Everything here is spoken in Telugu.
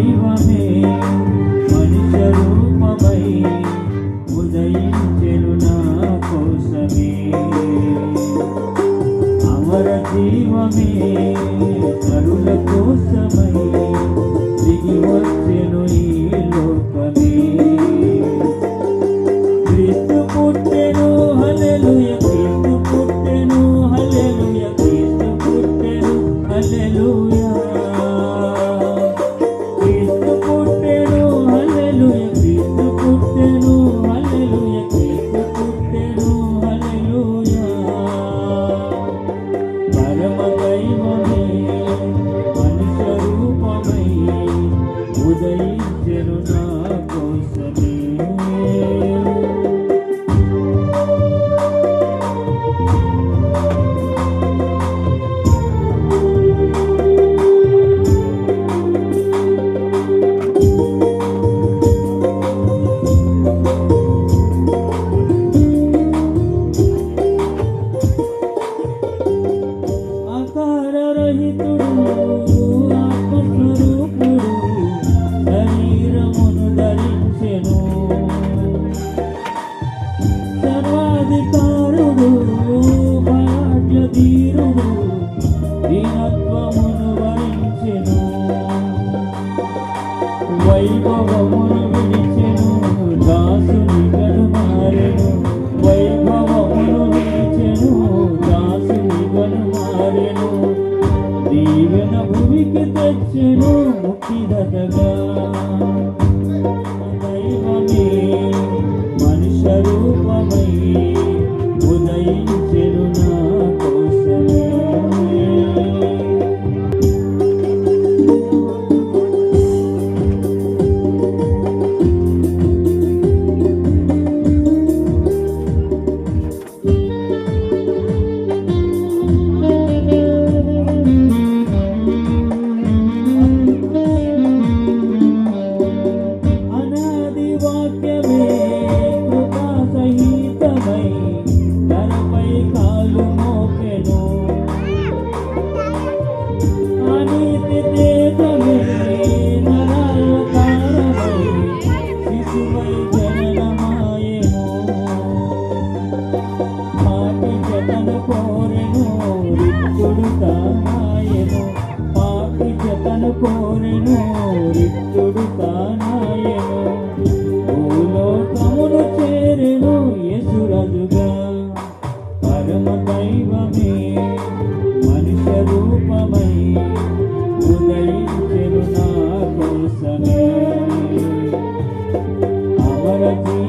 దైవమే మనుష్య రూపమై ఉదయించెను నా కోసమే. అమర జీవమే తెచ్చెను దీవెన భూమికి తెచ్చెను ముక్తిదతగా వాక్యమే కృపా సహితమై ధరపై కాలు మోపెను అనీతి తేజమే నరావతారమై శిశువై జననమాయెను. పాపి జతను కోరెను రిక్తుడు తానాయెను పాపి జతను కోరెను రిక్తుడు అమర జీవమే నరుల కోసం